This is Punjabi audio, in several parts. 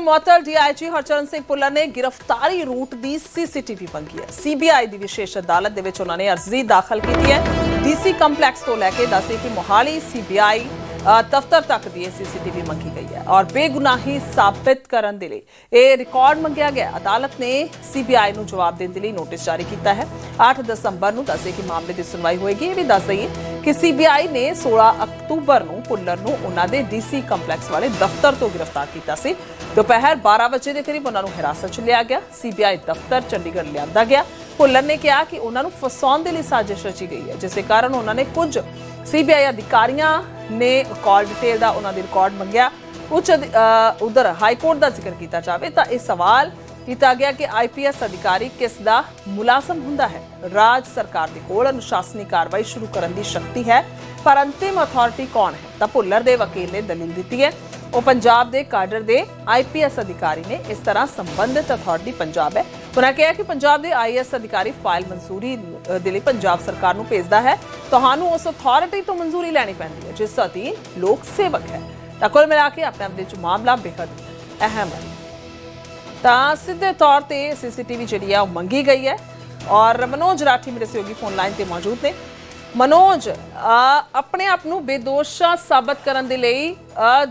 ਮੁਅੱਤਲ ਡੀਆਈਜੀ ਹਰਚਰਨ ਸਿੰਘ ਪੁੱਲਰ ਨੇ ਗ੍ਰਿਫਤਾਰੀ ਰੂਟ ਦੀ ਸੀਸੀਟੀਵੀ ਮੰਗੀ ਹੈ। ਸੀਬੀਆਈ ਦੀ ਵਿਸ਼ੇਸ਼ ਅਦਾਲਤ ਦੇ ਵਿੱਚ ਉਹਨਾਂ ਨੇ ਅਰਜ਼ੀ ਦਾਖਲ ਕੀਤੀ ਹੈ। ਡੀਸੀ ਕੰਪਲੈਕਸ ਤੋਂ ਲੈ ਕੇ ਦੱਸੇ ਕਿ ਮੋਹਾਲੀ ਸੀਬੀਆਈ ਦਫ਼ਤਰ ਤੱਕ ਦੀ ਸੀਸੀਟੀਵੀ ਮੰਗੀ ਗਈ ਹੈ ਔਰ ਬੇਗੁਨਾਹੀ ਸਾਬਿਤ ਕਰਨ ਦੇ ਲਈ ਇਹ ਰਿਕਾਰਡ ਮੰਗਿਆ ਗਿਆ। ਅਦਾਲਤ ਨੇ ਸੀਬੀਆਈ ਨੂੰ ਜਵਾਬ ਦੇਣ ਦੇ ਲਈ ਨੋਟਿਸ ਜਾਰੀ ਕੀਤਾ ਹੈ। 8 ਦਸੰਬਰ ਨੂੰ ਦੱਸੇ ਕਿ ਮਾਮਲੇ ਦੀ ਸੁਣਵਾਈ ਹੋਏਗੀ। ਇਹ ਵੀ ਦੱਸ ਦਈਏ ਕਿ ਸੀਬੀਆਈ ਨੇ 16 ਅਕਤੂਬਰ ਨੂੰ ਪੁੱਲਰ ਨੂੰ ਉਹਨਾਂ ਦੇ ਡੀਸੀ ਕੰਪਲੈਕਸ ਵਾਲੇ ਦਫ਼ਤਰ ਤੋਂ ਗ੍ਰਿਫਤਾਰ ਕੀਤਾ ਸੀ। ਦੁਪਹਿਰ 12 ਵਜੇ ਦੇ ਕਰੀਬ ਉਹਨਾਂ ਨੂੰ ਹਿਰਾਸਤ 'ਚ ਲਿਆ ਗਿਆ। ਸੀਬੀਆਈ ਦਫ਼ਤਰ ਚੰਡੀਗੜ੍ਹ ਲਿਆਂਦਾ ਗਿਆ। ਭੁੱਲਰ ਨੇ ਕਿਹਾ ਕਿ ਉਹਨਾਂ ਨੂੰ ਫਸਾਉਣ ਦੇ ਲਈ ਸਾਜ਼ਿਸ਼ ਰਚੀ ਗਈ ਹੈ, ਜਿਸ ਦੇ ਕਾਰਨ ਉਹਨਾਂ ਨੇ ਕੁਝ ਸੀਬੀਆਈ ਅਧਿਕਾਰੀਆਂ ਨੇ ਕਾਲ ਡਿਟੇਲ ਦਾ ਉਹਨਾਂ ਦੀ ਰਿਕਾਰਡ ਮੰਗਿਆ। ਉੱਚ ਉਧਰ ਹਾਈ ਕੋਰਟ ਦਾ ਜ਼ਿਕਰ ਕੀਤਾ ਜਾਵੇ ਤਾਂ ਇਹ ਸਵਾਲ ਕੀਤਾ ਗਿਆ ਕਿ ਆਈਪੀਐਸ ਅਧਿਕਾਰੀ ਕਿਸ ਦਾ ਮੁਲਾਜ਼ਮ ਹੁੰਦਾ ਹੈ? ਰਾਜ ਸਰਕਾਰ ਦੇ ਕੋਲ ਅਨੁਸ਼ਾਸਨੀ ਕਾਰਵਾਈ ਸ਼ੁਰੂ ਕਰਨ ਦੀ ਸ਼ਕਤੀ ਹੈ, ਪਰ ਅੰਤਿਮ ਅਥਾਰਟੀ ਕੌਣ ਹੈ? ਤਾਂ ਭੁੱਲਰ ਦੇ ਵਕੀਲ ਨੇ ਦਲੀਲ ਦਿੱਤੀ ਹੈ। ਉਹ ਪੰਜਾਬ ਦੇ ਕਾਡਰ ਦੇ ਆਈਪੀਐਸ ਅਧਿਕਾਰੀ ਨੇ ਇਸ ਤਰ੍ਹਾਂ ਸੰਬੰਧਿਤ ਅਥਾਰਟੀ ਪੰਜਾਬ ਹੈ। ਉਹਨਾਂ ਕਿਹਾ ਕਿ ਪੰਜਾਬ ਦੇ ਆਈਐਸ ਅਧਿਕਾਰੀ ਫਾਈਲ ਮਨਜ਼ੂਰੀ ਦੇ ਲਈ ਪੰਜਾਬ ਸਰਕਾਰ ਨੂੰ ਭੇਜਦਾ ਹੈ। ਤੁਹਾਨੂੰ ਉਸ ਅਥਾਰਟੀ ਤੋਂ ਮਨਜ਼ੂਰੀ ਲੈਣੀ ਪੈਂਦੀ ਹੈ, ਜਿਸ ਅਧੀਨ ਲੋਕ ਸੇਵਕ ਹੈ। ਤਾਂ ਕੁੱਲ ਮਿਲਾ ਕੇ ਆਪਣੇ ਆਪ ਦੇ ਵਿੱਚ ਮਾਮਲਾ ਬੇहद ਅਹਿਮ ਹੈ। ਤਾਂ ਸਿੱਧੇ ਤੌਰ ਤੇ ਸੀਸੀਟੀਵੀ ਜਿਹੜੀ ਹੈ ਉਹ ਮੰਗੀ ਗਈ ਹੈ। ਔਰ ਮਨੋਜ ਰਾਠੀ ਮੇਰੇ ਸਹਿਯੋਗੀ ਫੋਨ ਲਾਈਨ ਤੇ ਮੌਜੂਦ ਨੇ। ਮਨੋਜ ਆਪਣੇ ਆਪ ਨੂੰ ਬੇਦੋਸ਼ਾ ਸਾਬਤ ਕਰਨ ਦੇ ਲਈ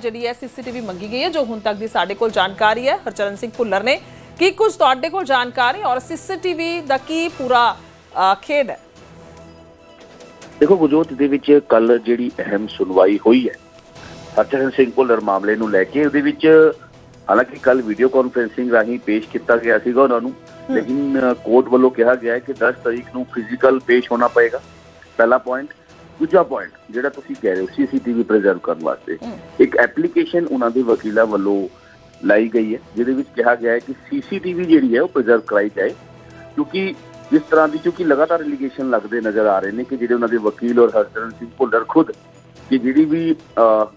ਜਿਹੜੀ ਹੈ ਸੀਸੀਟੀਵੀ ਮੰਗੀ ਗਈ ਹੈ ਜੋ ਹੁਣ ਤੱਕ ਦੀ ਸਾਡੇ ਕੋਲ ਜਾਣਕਾਰੀ ਹੈ ਹਰਚਰਨ ਸਿੰਘ ਭੁੱਲਰ ਨੇ ਕੀ ਕੁਝ ਤੁਹਾਡੇ ਕੋਲ ਜਾਣਕਾਰੀ ਔਰ ਸੀਸੀਟੀਵੀ ਦਾ ਕੀ ਪੂਰਾ ਖੇਡ ਹੈ? ਦੇਖੋ ਗੁਜੋਤ ਦੇ ਵਿੱਚ ਕੱਲ ਜਿਹੜੀ ਅਹਿਮ ਸੁਣਵਾਈ ਹੋਈ ਹੈ ਹਰਚਰਨ ਸਿੰਘ ਭੁੱਲਰ ਮਾਮਲੇ ਨੂੰ ਲੈ ਕੇ ਉਹਦੇ ਵਿੱਚ ਹਾਲਾਂਕਿ ਕੱਲ ਵੀਡੀਓ ਕਾਨਫਰੈਂਸਿੰਗ ਰਾਹੀਂ ਪੇਸ਼ ਕੀਤਾ ਗਿਆ ਸੀਗਾ ਉਹਨਾਂ ਨੂੰ ਲੇਕਿਨ ਕੋਰਟ ਵੱਲੋਂ ਕਿਹਾ ਗਿਆ ਹੈ ਕਿ 10 ਤਰੀਕ ਨੂੰ ਫਿਜ਼ੀਕਲ ਪੇਸ਼ ਹੋਣਾ ਪਏਗਾ। ਪਹਿਲਾ ਪੁਆਇੰਟ ਦੂਜਾ ਪੁਆਇੰਟ ਜਿਹੜਾ ਤੁਸੀਂ ਕਹਿ ਰਹੇ ਹੋ ਸੀਸੀਟੀਵੀ ਪ੍ਰੀਜ਼ਰਵ ਕਰਨ ਵਾਸਤੇ। ਇੱਕ ਐਪਲੀਕੇਸ਼ਨ ਉਹਨਾਂ ਦੇ ਵਕੀਲਾਂ ਵੱਲੋਂ ਲਾਈ ਗਈ ਹੈ ਜਿਹਦੇ ਵਿੱਚ ਕਿਹਾ ਗਿਆ ਹੈ ਕਿ ਸੀਸੀਟੀਵੀ ਜਿਹੜੀ ਹੈ ਉਹ ਪ੍ਰੀਜ਼ਰਵ ਕਰਾਈ ਜਾਏ। ਕਿਉਂਕਿ ਜਿਸ ਤਰ੍ਹਾਂ ਦੀ ਕਿਉਂਕਿ ਲਗਾਤਾਰ ਐਲੀਗੇਸ਼ਨ ਲੱਗਦੇ ਨਜ਼ਰ ਆ ਰਹੇ ਨੇ ਕਿ ਜਿਹੜੇ ਉਹਨਾਂ ਦੇ ਵਕੀਲ ਔਰ ਹਰਚਰਨ ਸਿੰਘ ਭੁੱਲਰ ਖੁਦ ਕਿ ਜਿਹੜੀ ਵੀ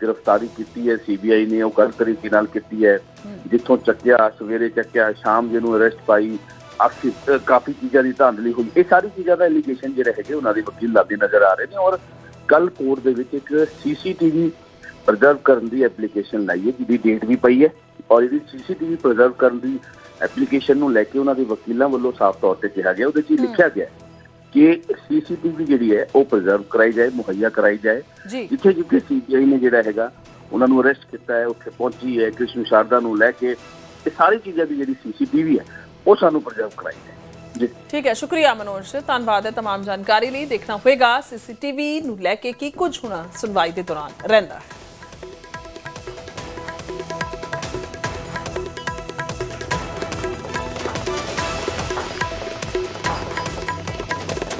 ਗ੍ਰਿਫਤਾਰੀ ਕੀਤੀ ਹੈ ਸੀਬੀਆਈ ਨੇ ਉਹ ਗਲਤ ਤਰੀਕੇ ਨਾਲ ਕੀਤੀ ਹੈ। ਜਿੱਥੋਂ ਚੱਕਿਆ ਸਵੇਰੇ ਚੱਕਿਆ ਸ਼ਾਮ ਜਿਹਨੂੰ ਅਰੈਸਟ ਪਾਈ ਆਖਿਰ ਕਾਫੀ ਚੀਜ਼ਾਂ ਦੀ ਧਾਂਦਲੀ ਹੋਈ। ਇਹ ਸਾਰੀ ਚੀਜ਼ਾਂ ਦਾ ਐਲੀਗੇਸ਼ਨ ਜਿਹੜੇ ਹੈਗੇ ਉਹਨਾਂ ਦੇ ਵਕੀਲ ਲਾਦੇ ਨਜ਼ਰ ਆ ਰਹੇ ਨੇ ਔਰ ਕੱਲ ਕੋਰਟ ਦੇ ਵਿੱਚ ਇੱਕ ਸੀਸੀਟੀਵੀ ਪ੍ਰੀਜ਼ਰਵ ਕਰਨ ਦੀ ਐਪਲੀਕੇਸ਼ਨ ਲਾਈ ਹੈ ਜਿਹਦੀ ਡੇਟ ਵੀ ਪਈ ਹੈ ਔਰ ਇਹਦੀ ਸੀਸੀਟੀਵੀ ਪ੍ਰੀਜ਼ਰਵ ਕਰਨ ਦੀ ਐਪਲੀਕੇਸ਼ਨ ਨੂੰ ਲੈ ਕੇ ਉਹਨਾਂ ਦੇ ਵਕੀਲਾਂ ਵੱਲੋਂ ਸਾਫ਼ ਤੌਰ ਤੇ ਕਿਹਾ ਗਿਆ। ਉਹਦੇ 'ਚ ਲਿਖਿਆ ਗਿਆ ਕਿ ਸੀਸੀਟੀਵੀ ਜਿਹੜੀ ਹੈ ਉਹ ਪ੍ਰੀਜ਼ਰਵ ਕਰਾਈ ਜਾਏ ਮੁਹੱਈਆ ਕਰਾਈ ਜਾਏ। ਜਿੱਥੇ ਜਿੱਥੇ ਸੀਬੀਆਈ ਨੇ ਜਿਹੜਾ ਹੈਗਾ ਉਹਨਾਂ ਨੂੰ ਅਰੈਸਟ ਕੀਤਾ ਹੈ ਉੱਥੇ ਪਹੁੰਚੀ ਹੈ ਕ੍ਰਿਸ਼ਨ ਸ਼ਾਰਦਾ ਨੂੰ ਲੈ ਕੇ। ਇਹ ਸਾਰੀ ਚੀਜ਼ਾਂ ਦੀ ਜਿਹੜੀ ਸੀਸੀਟੀਵੀ ਹੈ ਉਹ ਸਾਨੂੰ ਪ੍ਰੀਜ਼ਰਵ ਕਰਾਈ ਜਾਏ ਜੀ ਠੀਕ ਹੈ ਸ਼ੁਕਰੀਆ ਮਨੋਜ ਧੰਨਵਾਦ ਹੈ तमाम ਜਾਣਕਾਰੀ ਲਈ ਦੇਖਣਾ ਹੋਵੇਗਾ ਸੀਸੀਟੀਵੀ ਨੂੰ ਲੈ ਕੇ ਕੀ ਕੁਝ ਹੋਣਾ ਸੁਣਵਾਈ ਦੇ ਦੌਰਾਨ ਰਹਿੰਦਾ ਹੈ